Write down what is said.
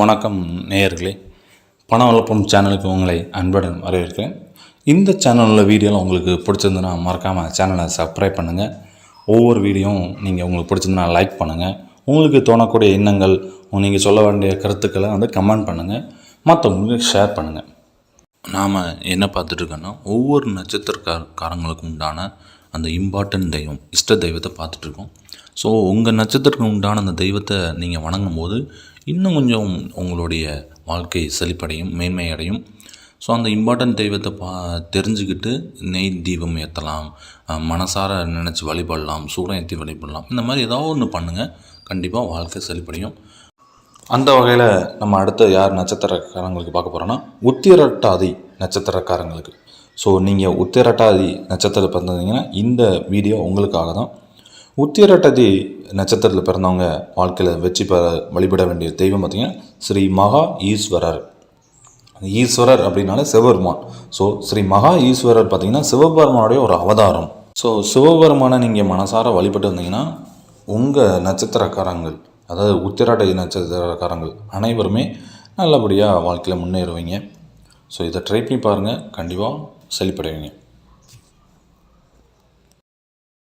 வணக்கம் நேயர்களே. பண வளர்ப்பும் சேனலுக்கு உங்களை அன்புடன் வரவேற்கிறேன். இந்த சேனலில் வீடியோலாம் உங்களுக்கு பிடிச்சிருந்துன்னா மறக்காமல் சேனலை சப்ஸ்கிரைப் பண்ணுங்கள் ஒவ்வொரு வீடியோவும் நீங்கள் உங்களுக்கு பிடிச்சிருந்துன்னா லைக் பண்ணுங்கள் உங்களுக்கு தோணக்கூடிய எண்ணங்கள் நீங்கள் சொல்ல வேண்டிய கருத்துக்களை வந்து கமெண்ட் பண்ணுங்கள் மற்றவங்களுக்கு ஷேர் பண்ணுங்கள் நாம் என்ன பார்த்துட்ருக்கோன்னா ஒவ்வொரு நட்சத்திரக்காரங்களுக்கும் உண்டான அந்த இம்பார்ட்டன்ட் தெய்வம் இஷ்ட தெய்வத்தை பார்த்துட்ருக்கோம். ஸோ உங்கள் நட்சத்திரத்துக்கு உண்டான அந்த தெய்வத்தை நீங்கள் வணங்கும் போது இன்னும் கொஞ்சம் உங்களுடைய வாழ்க்கை செழிப்படையும் மேன்மை அடையும் ஸோ அந்த இம்பார்ட்டன்ட் தெய்வத்தை பா தெரிஞ்சுக்கிட்டு நெய் தீபம் ஏற்றலாம் மனசார நினச்சி வழிபடலாம் சூடம் ஏற்றி வழிபடலாம். இந்த மாதிரி ஏதாவது ஒன்று பண்ணுங்கள் கண்டிப்பாக வாழ்க்கை செழிப்படையும். அந்த வகையில் நம்ம அடுத்த யார் நட்சத்திரக்காரங்களுக்கு பார்க்க போகிறோன்னா உத்திரட்டாதி நட்சத்திரக்காரங்களுக்கு. ஸோ நீங்கள் உத்திரட்டாதி நட்சத்திரம் பிறந்தீங்கன்னா இந்த வீடியோ உங்களுக்காக தான் உத்திரட்டதி நட்சத்திரத்தில் பிறந்தவங்க வாழ்க்கையில் வெற்றி பெற வழிபட வேண்டிய தெய்வம் பார்த்திங்கன்னா ஸ்ரீ மகா ஈஸ்வரர். ஈஸ்வரர் அப்படின்னாலே சிவபெருமான். ஸோ ஸ்ரீ மகா ஈஸ்வரர் பார்த்தீங்கன்னா சிவபெருமானுடைய ஒரு அவதாரம். ஸோ சிவபெருமானை நீங்கள் மனசார வழிபட்டு வந்தீங்கன்னா உங்கள் நட்சத்திரக்காரங்கள் அதாவது உத்திராட்டை நட்சத்திரக்காரங்கள் அனைவருமே நல்லபடியாக வாழ்க்கையில் முன்னேறுவீங்க. ஸோ இதை ட்ரை பண்ணி பாருங்கள் கண்டிப்பாக செழிப்படைவீங்க